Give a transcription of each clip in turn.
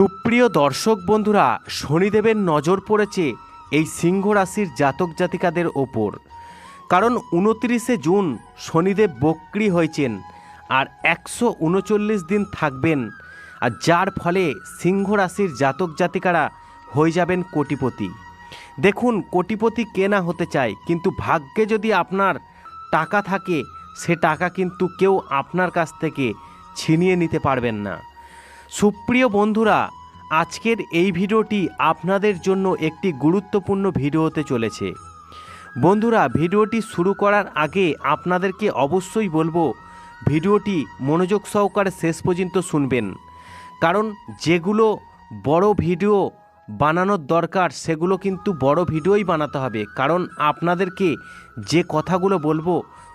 সুপ্রিয় দর্শক বন্ধুরা, শনিদেবের নজর পড়েছে এই সিংহ রাশির জাতক জাতিকাদের ওপর। কারণ উনত্রিশে জুন শনিদেব বক্রি হয়েছেন আর একশো উনচল্লিশ দিন থাকবেন আর যার ফলে সিংহ রাশির জাতক জাতিকারা হয়ে যাবেন কোটিপতি। দেখুন, কোটিপতি কে না হতে চায়, কিন্তু ভাগ্যে যদি আপনার টাকা থাকে, সে টাকা কিন্তু কেউ আপনার কাছ থেকে ছিনিয়ে নিতে পারবেন না। সুপ্রিয় বন্ধুরা, আজকের এই ভিডিওটি আপনাদের জন্য একটি গুরুত্বপূর্ণ ভিডিও হতে চলেছে। বন্ধুরা, ভিডিওটি শুরু করার আগে আপনাদেরকে অবশ্যই বলব, ভিডিওটি মনোযোগ সহকারে শেষ পর্যন্ত শুনবেন। কারণ যেগুলো বড় ভিডিও বানানোর দরকার, সেগুলো কিন্তু বড় ভিডিওই বানাতে হবে। কারণ আপনাদেরকে যে কথাগুলো বলব,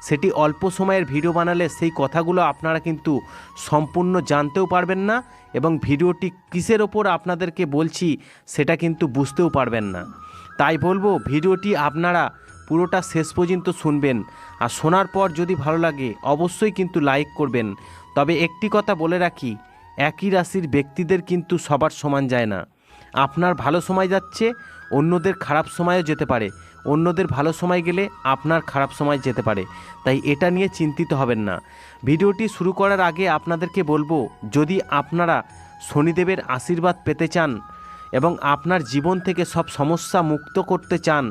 সেটি অল্প সময়ের ভিডিও বানালে সেই কথাগুলো আপনারা কিন্তু সম্পূর্ণ জানতেও পারবেন না এবং ভিডিওটি কিসের ওপর আপনাদেরকে বলছি, সেটা কিন্তু বুঝতেও পারবেন না। তাই বলব, ভিডিওটি আপনারা পুরোটা শেষ পর্যন্ত শুনবেন। আর শোনার পর যদি ভালো লাগে, অবশ্যই কিন্তু লাইক করবেন। তবে একটি কথা বলে রাখি, একই রাশির ব্যক্তিদের কিন্তু সবার সমান যায় না। আপনার ভালো সময় যাচ্ছে, অন্যদের খারাপ সময়ও যেতে পারে। অন্যদের ভালো সময় গেলে আপনার খারাপ সময় যেতে পারে। তাই এটা নিয়ে চিন্তিত হবেন না। ভিডিওটি শুরু করার আগে আপনাদেরকে বলব, যদি আপনারা শনিদেবের আশীর্বাদ পেতে চান এবং আপনার জীবন থেকে সব সমস্যা মুক্ত করতে চান,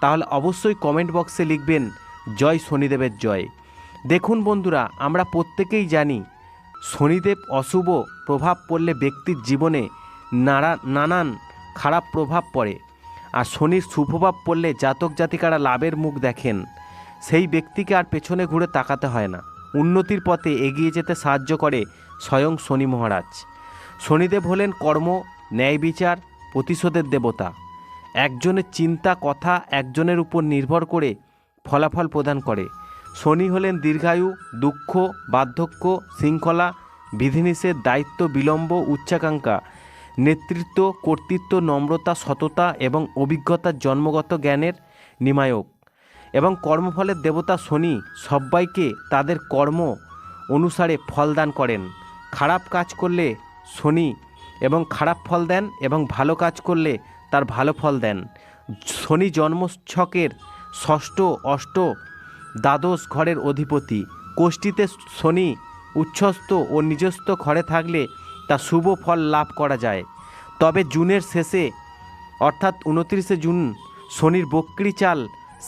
তাহলে অবশ্যই কমেন্ট বক্সে লিখবেন, জয় শনিদেবের জয়। দেখুন বন্ধুরা, আমরা প্রত্যেকেই জানি, শনিদেব অশুভ প্রভাব পড়লে ব্যক্তির জীবনে নানা নানান খারাপ প্রভাব পড়ে। আর শনির সুপ্রভাব পড়লে জাতক জাতিকারা লাভের মুখ দেখেন। সেই ব্যক্তিকে আর পেছনে ঘুরে তাকাতে হয় না। উন্নতির পথে এগিয়ে যেতে সাহায্য করে স্বয়ং শনি মহারাজ। শনিদেব হলেন কর্ম, ন্যায় বিচার, প্রতিশোধের দেবতা। একজনের চিন্তা, কথা একজনের উপর নির্ভর করে ফলাফল প্রদান করে। শনি হলেন দীর্ঘায়ু, দুঃখ, বার্ধক্য, শৃঙ্খলা, বিধিনিষেধ, দায়িত্ব, বিলম্ব, উচ্চাকাঙ্ক্ষা নেতৃত্ব, কর্তৃত্ব, নম্রতা, সততা এবং অভিজ্ঞতার জন্মগত জ্ঞানের নিমায়ক এবং কর্মফলের দেবতা শনি সবাইকে তাদের কর্ম অনুসারে ফলদান করেন। খারাপ কাজ করলে শনি এবং খারাপ ফল দেন এবং ভালো কাজ করলে তার ভালো ফল দেন। শনি জন্মছকের ষষ্ঠ, অষ্ট, দ্বাদশ ঘরের অধিপতি। কোষ্ঠীতে শনি উচ্ছ্বস্ত ও নিজস্ব ঘরে থাকলে তা শুভ ফল লাভ করা যায়। তবে জুনের শেষে, অর্থাৎ উনত্রিশে জুন, শনির বক্রি চাল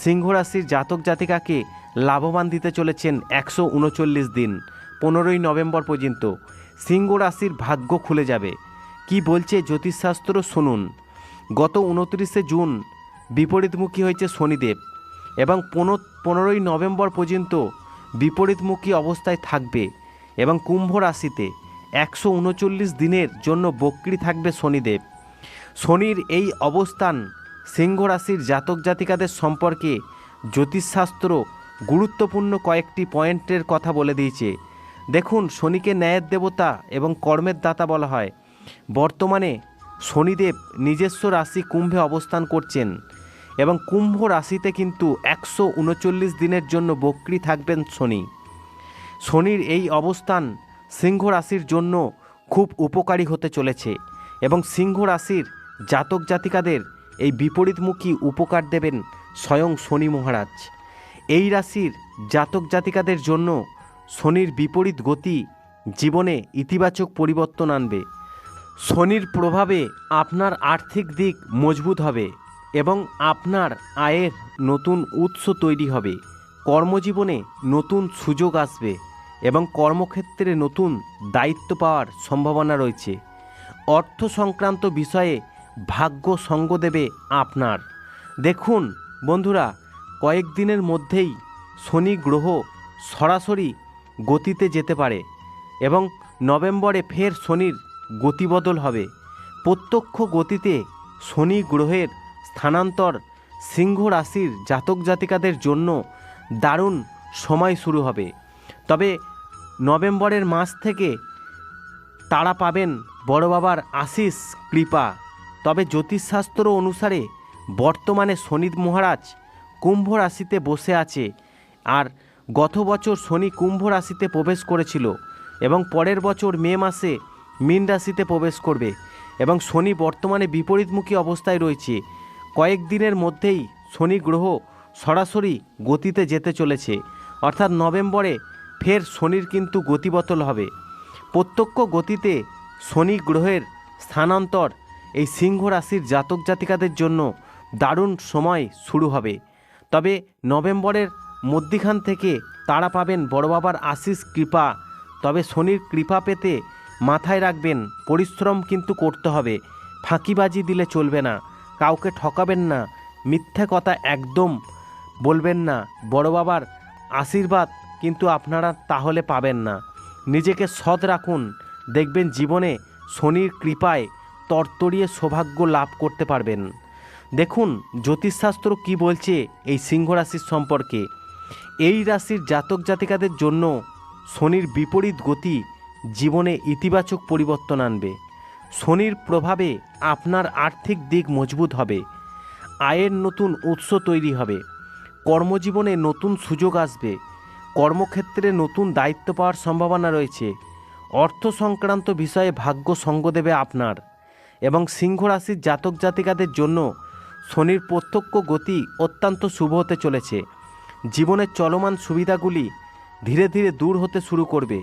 সিংহ রাশির জাতক জাতিকাকে লাভবান দিতে চলেছেন একশো উনচল্লিশ দিন, পনেরোই নভেম্বর পর্যন্ত। সিংহ রাশির ভাগ্য খুলে যাবে। কি বলছে জ্যোতিষশাস্ত্র শুনুন। গত উনত্রিশে জুন বিপরীতমুখী হয়েছে শনিদেব এবং পনেরো, পনেরোই নভেম্বর পর্যন্ত বিপরীতমুখী অবস্থায় থাকবে এবং কুম্ভ রাশিতে। একশো উনচল্লিশ দিনের জন্য বক্রি থাকবে শনিদেব। শনির এই অবস্থান সিংহ রাশির জাতক জাতিকাদের সম্পর্কে জ্যোতিষশাস্ত্র গুরুত্বপূর্ণ কয়েকটি পয়েন্টের কথা বলে দিয়েছে। দেখুন, শনিকে ন্যায়ের দেবতা এবং কর্মের দাতা বলা হয়। বর্তমানে শনিদেব নিজস্ব রাশি কুম্ভে অবস্থান করছেন এবং কুম্ভ রাশিতে কিন্তু একশো উনচল্লিশ দিনের জন্য বক্রি থাকবেন শনি। শনির এই অবস্থান সিংহ রাশির জন্য খুব উপকারী হতে চলেছে এবং সিংহ রাশির জাতক জাতিকাদের এই বিপরীতমুখী উপকার দেবেন স্বয়ং শনি মহারাজ। এই রাশির জাতক জাতিকাদের জন্য শনির বিপরীত গতি জীবনে ইতিবাচক পরিবর্তন আনবে। শনির প্রভাবে আপনার আর্থিক দিক মজবুত হবে এবং আপনার আয়ের নতুন উৎস তৈরি হবে। কর্মজীবনে নতুন সুযোগ আসবে। এবং কর্মক্ষেত্রে নতুন দায়িত্ব পাওয়ার সম্ভাবনা রয়েছে। অর্থ সংক্রান্ত বিষয়ে ভাগ্য সঙ্গ দেবে আপনার। দেখুন, বন্ধুরা কয়েকদিনের মধ্যেই শনি গ্রহ সরাসরি গতিতে যেতে পারে এবং নভেম্বরে ফের শনির গতিবদল হবে। প্রত্যক্ষ গতিতে শনি গ্রহের স্থানান্তর সিংহ রাশির জাতক জাতিকাদের জন্য দারুণ সময় শুরু হবে। তবে নভেম্বরের মাস থেকে তারা পাবেন বড় বাবার আশিস কৃপা। তবে জ্যোতিষশাস্ত্র অনুসারে বর্তমানে শনি মহারাজ কুম্ভ রাশিতে বসে আছে আর গত বছর শনি কুম্ভ রাশিতে প্রবেশ করেছিল এবং পরের বছর মে মাসে মীন রাশিতে প্রবেশ করবে এবং শনি বর্তমানে বিপরীতমুখী অবস্থায় রয়েছে। কয়েকদিনের মধ্যেই শনি গ্রহ সরাসরি গতিতে যেতে চলেছে। অর্থাৎ নভেম্বরে ফের শনির কিন্তু গতিবতল হবে। প্রত্যক্ষ গতিতে শনি গ্রহের স্থানান্তর এই সিংহ রাশির জাতক জাতিকাদের জন্য দারুণ সময় শুরু হবে। তবে নভেম্বরের মধ্যিখান থেকে তারা পাবেন বড় বাবার আশিস কৃপা। তবে শনির কৃপা পেতে মাথায় রাখবেন, পরিশ্রম কিন্তু করতে হবে। ফাঁকিবাজি দিলে চলবে না, কাউকে ঠকাবেন না, মিথ্যা কথা একদম বলবেন না। বড় বাবার আশীর্বাদ কিন্তু আপনারা তাহলে পাবেন না। নিজেকে সৎ রাখুন। দেখবেন জীবনে শনির কৃপায় তরতরিয়ে সৌভাগ্য লাভ করতে পারবেন। দেখুন, জ্যোতিষশাস্ত্র কি বলছে এই সিংহ রাশির সম্পর্কে। এই রাশির জাতক জাতিকাদের জন্য শনির বিপরীত গতি জীবনে ইতিবাচক পরিবর্তন আনবে। শনির প্রভাবে আপনার আর্থিক দিক মজবুত হবে। আয়ের নতুন উৎস তৈরি হবে। কর্মজীবনে নতুন সুযোগ আসবে। কর্মক্ষেত্রে নতুন দায়িত্ব পাওয়ার সম্ভাবনা রয়েছে। অর্থ সংক্রান্ত বিষয়ে ভাগ্য সঙ্গ দেবে আপনার এবং সিংহ রাশির জাতক জাতিকাদের জন্য শনির প্রত্যক্ষ গতি অত্যন্ত শুভ হতে চলেছে। জীবনের চলমান সুবিধাগুলি ধীরে ধীরে দূর হতে শুরু করবে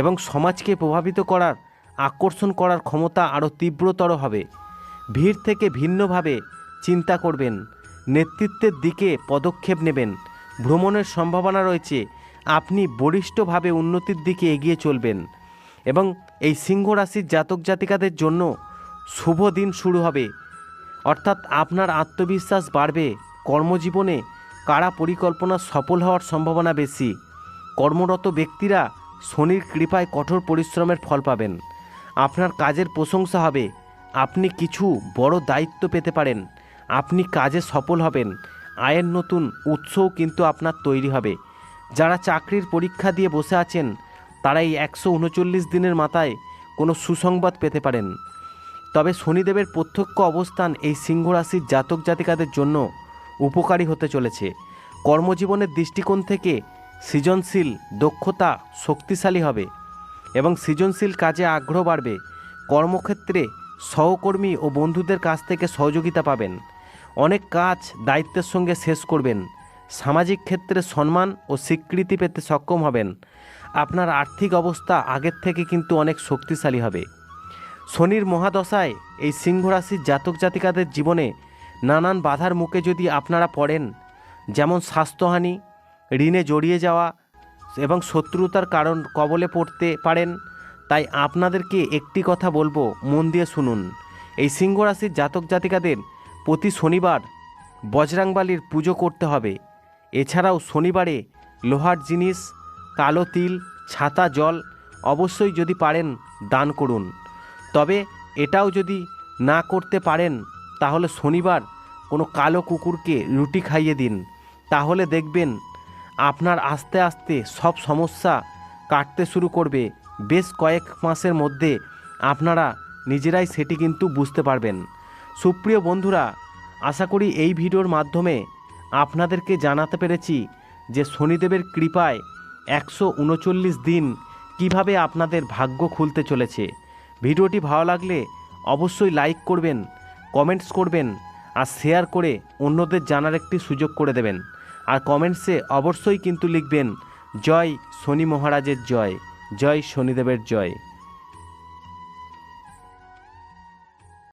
এবং সমাজকে প্রভাবিত করার, আকর্ষণ করার ক্ষমতা আরও তীব্রতর হবে। ভিড় থেকে ভিন্নভাবে চিন্তা করবেন, নেতৃত্বের দিকে পদক্ষেপ নেবেন, ভ্রমণের সম্ভাবনা রয়েছে আপনি বলিষ্ঠভাবে উন্নতির দিকে এগিয়ে চলবেন এবং এই সিংহ রাশির জাতক জাতিকাদের জন্য শুভ দিন শুরু হবে। অর্থাৎ আপনার আত্মবিশ্বাস বাড়বে, কর্মজীবনে কারা পরিকল্পনা সফল হওয়ার সম্ভাবনা বেশি, কর্মরত ব্যক্তিরা শনির কৃপায় কঠোর পরিশ্রমের ফল পাবেন। আপনার কাজের প্রশংসা হবে, আপনি কিছু বড় দায়িত্ব পেতে পারেন, আপনি কাজে সফল হবেন, আয়ের নতুন উৎসও কিন্তু আপনার তৈরি হবে। যারা চাকরির পরীক্ষা দিয়ে বসে আছেন তারা এই একশো উনচল্লিশ দিনের মাথায় কোনো সুসংবাদ পেতে পারেন। তবে শনিদেবের প্রত্যক্ষ অবস্থান এই সিংহ রাশির জাতক জাতিকাদের জন্য উপকারী হতে চলেছে। কর্মজীবনের দৃষ্টিকোণ থেকে সৃজনশীল দক্ষতা শক্তিশালী হবে এবং সৃজনশীল কাজে আগ্রহ বাড়বে। কর্মক্ষেত্রে সহকর্মী ও বন্ধুদের কাছ থেকে সহযোগিতা পাবেন। অনেক কাজ দায়িত্বের সঙ্গে শেষ করবেন। সামাজিক ক্ষেত্রে সম্মান ও স্বীকৃতি পেতে সক্ষম হবেন। আপনার আর্থিক অবস্থা আগের থেকে কিন্তু অনেক শক্তিশালী হবে। শনির মহাদশায় এই সিংহ রাশির জাতক জাতিকাদের জীবনে নানান বাধার মুখে যদি আপনারা পড়েন, যেমন স্বাস্থ্যহানি, ঋণে জড়িয়ে যাওয়া এবং শত্রুতার কারণ কবলে পড়তে পারেন, তাই আপনাদেরকে একটি কথা বলব, মন দিয়ে শুনুন। এই সিংহ রাশির জাতক জাতিকাদের প্রতি শনিবার বজরাংবালির পুজো করতে হবে। এছাড়াও শনিবারে লোহার জিনিস, কালো তিল, ছাতা, জল অবশ্যই যদি পারেন দান করুন। তবে এটাও যদি না করতে পারেন, তাহলে শনিবার কোনো কালো কুকুরকে রুটি খাইয়ে দিন। তাহলে দেখবেন আপনার আস্তে আস্তে সব সমস্যা কাটতে শুরু করবে। বেশ কয়েক মাসের মধ্যে আপনারা নিজেরাই সেটি কিন্তু বুঝতে পারবেন। সুপ্রিয় বন্ধুরা, আশা করি এই ভিডিওর মাধ্যমে আপনাদেরকে জানাতে পেরেছি যে শনিদেবের কৃপায় একশো উনচল্লিশ দিন কীভাবে আপনাদের ভাগ্য খুলতে চলেছে। ভিডিওটি ভালো লাগলে অবশ্যই লাইক করবেন, কমেন্টস করবেন আর শেয়ার করে অন্যদের জানার একটি সুযোগ করে দেবেন। আর কমেন্টসে অবশ্যই কিন্তু লিখবেন, জয় শনি মহারাজের জয় জয় শনিদেবের জয়।